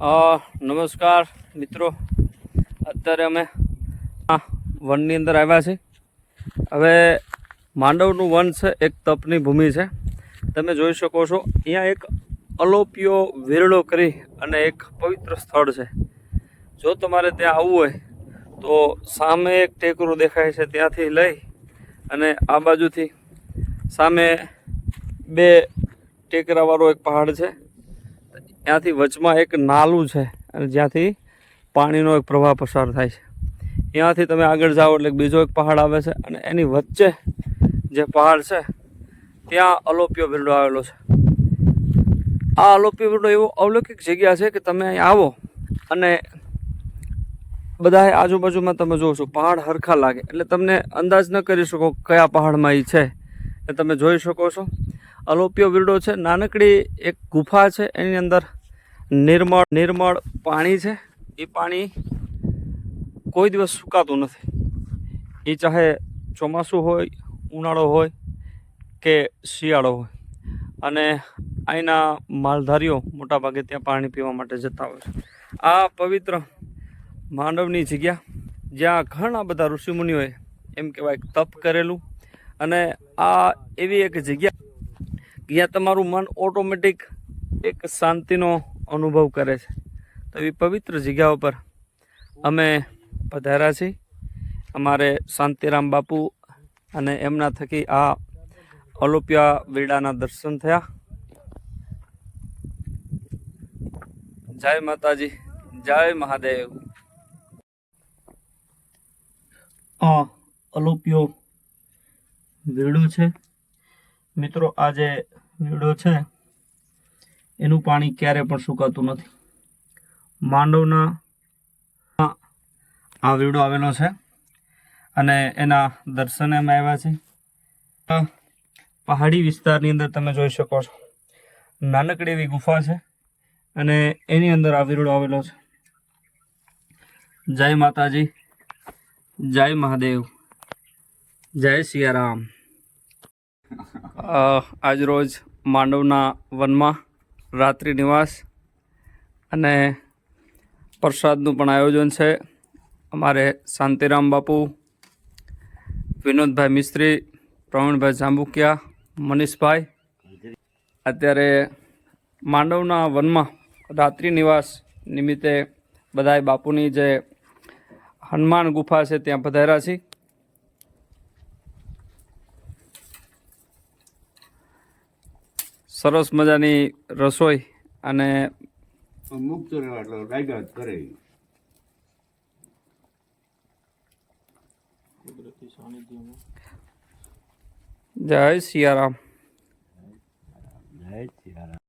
નમસ્કાર મિત્રો. અત્યારે અમે આ વનની અંદર આવ્યા છીએ. હવે માંડવનું વન છે, એક તપની ભૂમિ છે. તમે જોઈ શકો છો, અહીંયા એક અલોપિયો વેરડો કરી અને એક પવિત્ર સ્થળ છે. જો તમારે ત્યાં આવવું હોય, તો સામે એક ટેકરું દેખાય છે, ત્યાંથી લઈ અને આ બાજુથી સામે બે ટેકરાવાળો એક પહાડ છે. ત્યાંથી વચમાં એક નાલું છે અને જ્યાંથી પાણીનો એક પ્રવાહ પસાર થાય છે. ત્યાંથી તમે આગળ જાઓ એટલે બીજો એક પહાડ આવે છે અને એની વચ્ચે જે પહાડ છે, ત્યાં અલોપિયો બિરડો આવેલો છે. આ અલોપ્યો બિરડો એવો અવલૌકિક જગ્યા છે કે તમે અહીં આવો અને બધા આજુબાજુમાં તમે જોશો પહાડ હરખા લાગે. એટલે તમને અંદાજ ન કરી શકો કયા પહાડમાં એ છે. એ તમે જોઈ શકો છો. અલોપ્યો વિરડો છે. નાનકડી એક ગુફા છે. એની અંદર નિર્મળ નિર્મળ પાણી છે. એ પાણી કોઈ દિવસ સુકાતું નથી. એ ચાહે ચોમાસું હોય, ઉનાળો હોય કે શિયાળો હોય. અને અહીંના માલધારીઓ મોટાભાગે ત્યાં પાણી પીવા માટે જતા હોય છે. આ પવિત્ર માનવની જગ્યા, જ્યાં ઘણા બધા ઋષિમુનિઓએ એમ કહેવાય, તપ કરેલું. અને આ એવી એક જગ્યા જ્યાં તમારું મન ઓટોમેટિક એક શાંતિનો અનુભવ કરે છે. તો એવી પવિત્ર જગ્યા ઉપર અમે પધાર્યા છીએ. અમારે શાંતિરામ બાપુ અને એમના થકી આ અલોપિયા વેડાના દર્શન થયા. જય માતાજી, જય મહાદેવ. આ અલોપિયો વેડો છે. મિત્રો આ જે નીડો છે. એનું પાણી ક્યારે પણ સુકાતું નથી. માંડવના આ વીડો આવેલો છે અને એના દર્શને અમે આવ્યા છે પહાડી વિસ્તારની અંદર તમે જોઈ શકો છો. નાનકડી એવી ગુફા છે અને એની અંદર આ વીરડો આવેલો છે. જય માતાજી. જય મહાદેવ. જય સિયારામ. આજ રોજ માંડવના વનમાં રાત્રિ નિવાસ અને પ્રસાદનું પણ આયોજન છે. અમારે શાંતિરામ બાપુ, વિનોદભાઈ મિસ્ત્રી, પ્રવીણભાઈ જાંબુકિયા, મનીષભાઈ. અત્યારે માંડવના વનમાં રાત્રિ નિવાસ નિમિત્તે બધાય બાપુની જે હનુમાન ગુફા છે ત્યાં પધાર્યા છીએ. સરસ મજાની રસોઈ અને મુક્ત રહેવા એટલે લાગ્યા કરે. જય સિયારામ. જય સિયારામ.